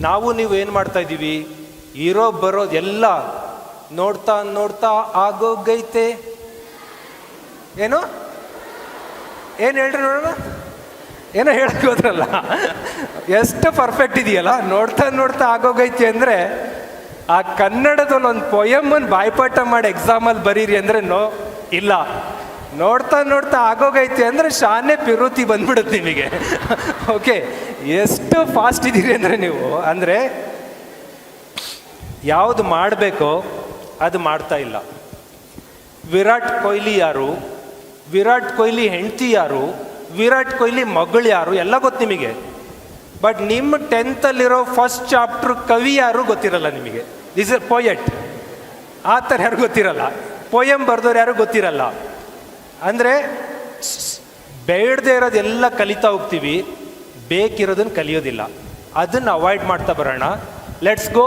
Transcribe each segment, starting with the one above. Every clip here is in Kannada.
ನಾವು ನೀವು ಏನು ಮಾಡ್ತಾ ಇದ್ದೀವಿ? ಇರೋ ಬರೋದು ಎಲ್ಲ ನೋಡ್ತಾ ನೋಡ್ತಾ ಆಗೋಗೈತೆ. ಏನು? ಏನು ಹೇಳ್ರಿ ನೋಡೋಣ? ಏನೋ ಹೇಳಕ್ಕೆ ಹೋದ್ರಲ್ಲ. ಎಷ್ಟು ಪರ್ಫೆಕ್ಟ್ ಇದೆಯಲ್ಲ? ನೋಡ್ತಾ ನೋಡ್ತಾ ಆಗೋಗೈತೆ ಅಂದರೆ ಆ ಕನ್ನಡದಲ್ಲಿ ಒಂದು ಪೊಯಮನ್ನು ಬಾಯ್ಪಾಠ ಮಾಡಿ ಎಕ್ಸಾಮಲ್ಲಿ ಬರೀರಿ ಅಂದರೆ ನೋ, ಇಲ್ಲ. ನೋಡ್ತಾ ನೋಡ್ತಾ ಆಗೋಗೈತೆ ಅಂದರೆ ಶಾನೆ ಪಿರುತಿ ಬಂದ್ಬಿಡುತ್ತೆ ನಿಮಗೆ. ಓಕೆ ಎಷ್ಟು ಫಾಸ್ಟ್ ಇದ್ದೀರಿ ಅಂದರೆ ನೀವು? ಅಂದರೆ ಯಾವುದು ಮಾಡಬೇಕೋ ಅದು ಮಾಡ್ತಾ ಇಲ್ಲ. ವಿರಾಟ್ ಕೊಹ್ಲಿ ಯಾರು? ವಿರಾಟ್ ಕೊಹ್ಲಿ ಹೆಂಡತಿ ಯಾರು? ವಿರಾಟ್ ಕೊಹ್ಲಿ ಮಗಳು ಯಾರು? ಎಲ್ಲ ಗೊತ್ತು ನಿಮಗೆ. ಬಟ್ ನಿಮ್ಮ ಟೆಂತಲ್ಲಿರೋ ಫಸ್ಟ್ ಚಾಪ್ಟರ್ ಕವಿ ಯಾರು ಗೊತ್ತಿರಲ್ಲ ನಿಮಗೆ? ದಿಸ್ ಇಸ್ ಪೊಯೆಟ್ ಆ ಥರ ಯಾರು ಗೊತ್ತಿರಲ್ಲ? ಪೊಯಮ್ ಬರೆದವ್ರು ಯಾರು ಗೊತ್ತಿರಲ್ಲ? ಅಂದರೆ ಬೇಡದೇ ಇರೋದೆಲ್ಲ ಕಲಿತಾ ಹೋಗ್ತೀವಿ ಬೇಕಿರೋದನ್ನು ಕಲಿಯೋದಿಲ್ಲ. ಅದನ್ನು ಅವಾಯ್ಡ್ ಮಾಡ್ತಾ ಬರೋಣ. Let's go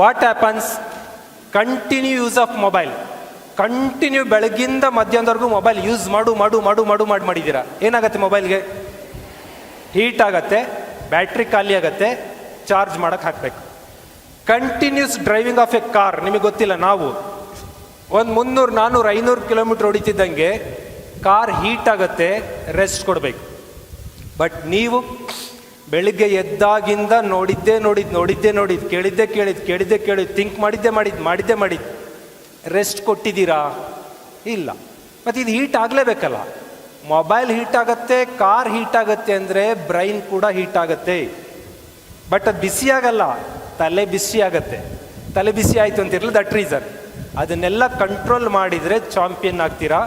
what happens continue use of mobile continue ಬೆಳಗಿಂದ ಮಧ್ಯಾಹ್ನದವರೆಗೂ ಮೊಬೈಲ್ ಯೂಸ್ ಮಾಡು ಮಾಡು ಮಾಡು ಮಾಡು, ಮಾಡಿ ಮಾಡಿದ್ದೀರಾ ಏನಾಗುತ್ತೆ ಮೊಬೈಲ್ಗೆ ಹೀಟ್ ಆಗತ್ತೆ ಬ್ಯಾಟ್ರಿ ಖಾಲಿ ಆಗತ್ತೆ ಚಾರ್ಜ್ ಮಾಡೋಕ್ಕೆ ಹಾಕಬೇಕು. Continuous driving of a car ನಿಮಗೆ ಗೊತ್ತಿಲ್ಲ, ನಾವು ಒಂದು ಮುನ್ನೂರು ನಾನ್ನೂರು ಐನೂರು ಕಿಲೋಮೀಟ್ರ್ ಹೊಡಿತಿದ್ದಂಗೆ ಕಾರ್ ಹೀಟ್ ಆಗತ್ತೆ ರೆಸ್ಟ್ ಕೊಡಬೇಕು. ಬಟ್ ನೀವು ಬೆಳಿಗ್ಗೆ ಎದ್ದಾಗಿಂದ ನೋಡಿದ್ದೇ ನೋಡಿದ್ದು ನೋಡಿದ್ದೇ ನೋಡಿದ್ದು ಕೇಳಿದ್ದೆ ಕೇಳಿದ್ದು ಕೇಳಿದ್ದೆ ಕೇಳಿದ್ದು ಥಿಂಕ್ ಮಾಡಿದ್ದೆ ಮಾಡಿದ್ದು ಮಾಡಿದ್ದೆ ಮಾಡಿದ್ದು ರೆಸ್ಟ್ ಕೊಟ್ಟಿದ್ದೀರಾ? ಇಲ್ಲ. ಮತ್ತು ಇದು ಹೀಟ್ ಆಗಲೇಬೇಕಲ್ಲ. ಮೊಬೈಲ್ ಹೀಟ್ ಆಗುತ್ತೆ ಕಾರ್ ಹೀಟ್ ಆಗುತ್ತೆ ಅಂದರೆ ಬ್ರೈನ್ ಕೂಡ ಹೀಟ್ ಆಗುತ್ತೆ. ಬಟ್ ಅದು ಬಿಸಿ ಆಗಲ್ಲ ತಲೆ ಬಿಸಿ ಆಗತ್ತೆ ತಲೆ ಬಿಸಿ ಆಯಿತು ಅಂತಿರಲ್ಲ ದಟ್ ರೀಸನ್ ಅದನ್ನೆಲ್ಲ ಕಂಟ್ರೋಲ್ ಮಾಡಿದರೆ ಚಾಂಪಿಯನ್ ಆಗ್ತೀರಾ?